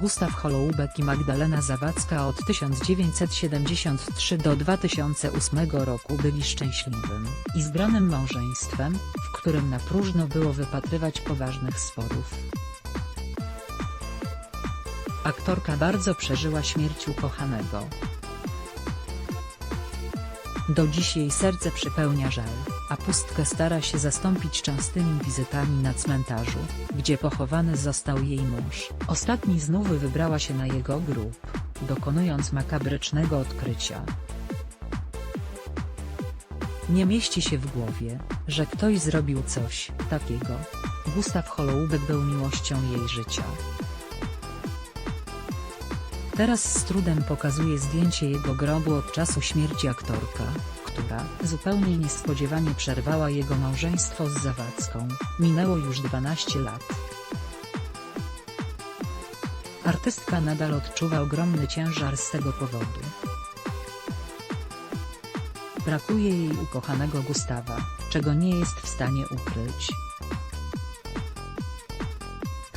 Gustaw Holoubek i Magdalena Zawadzka od 1973 do 2008 roku byli szczęśliwym i zgranym małżeństwem, w którym na próżno było wypatrywać poważnych sporów. Aktorka bardzo przeżyła śmierć ukochanego. Do dziś jej serce przypełnia żal, a pustkę stara się zastąpić częstymi wizytami na cmentarzu, gdzie pochowany został jej mąż. Ostatni znów wybrała się na jego grób, dokonując makabrycznego odkrycia. Nie mieści się w głowie, że ktoś zrobił coś takiego. Gustaw Holoubek był miłością jej życia. Teraz z trudem pokazuje zdjęcie jego grobu od czasu śmierci aktorka, która zupełnie niespodziewanie przerwała jego małżeństwo z Zawadzką. Minęło już 12 lat. Artystka nadal odczuwa ogromny ciężar z tego powodu. Brakuje jej ukochanego Gustawa, czego nie jest w stanie ukryć.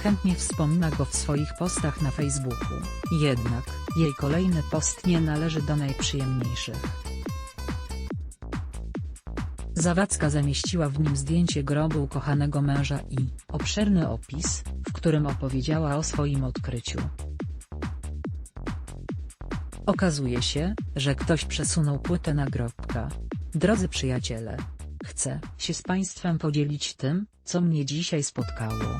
Chętnie wspomina go w swoich postach na Facebooku, jednak, jej kolejny post nie należy do najprzyjemniejszych. Zawadzka zamieściła w nim zdjęcie grobu ukochanego męża i obszerny opis, w którym opowiedziała o swoim odkryciu. Okazuje się, że ktoś przesunął płytę nagrobka. Drodzy przyjaciele, chcę się z Państwem podzielić tym, co mnie dzisiaj spotkało.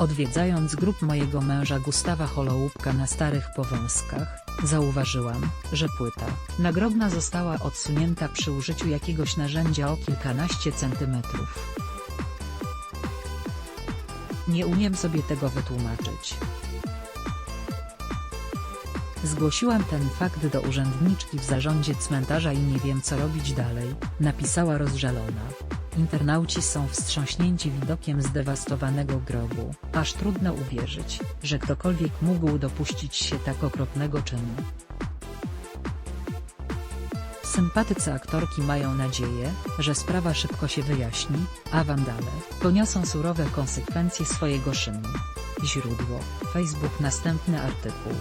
Odwiedzając grób mojego męża Gustawa Holoubka na Starych Powązkach, zauważyłam, że płyta nagrobna została odsunięta przy użyciu jakiegoś narzędzia o kilkanaście centymetrów. Nie umiem sobie tego wytłumaczyć. Zgłosiłam ten fakt do urzędniczki w zarządzie cmentarza i nie wiem co robić dalej, napisała rozżalona. Internauci są wstrząśnięci widokiem zdewastowanego grobu, aż trudno uwierzyć, że ktokolwiek mógł dopuścić się tak okropnego czynu. Sympatycy aktorki mają nadzieję, że sprawa szybko się wyjaśni, a wandale poniosą surowe konsekwencje swojego czynu. Źródło: Facebook Następny artykuł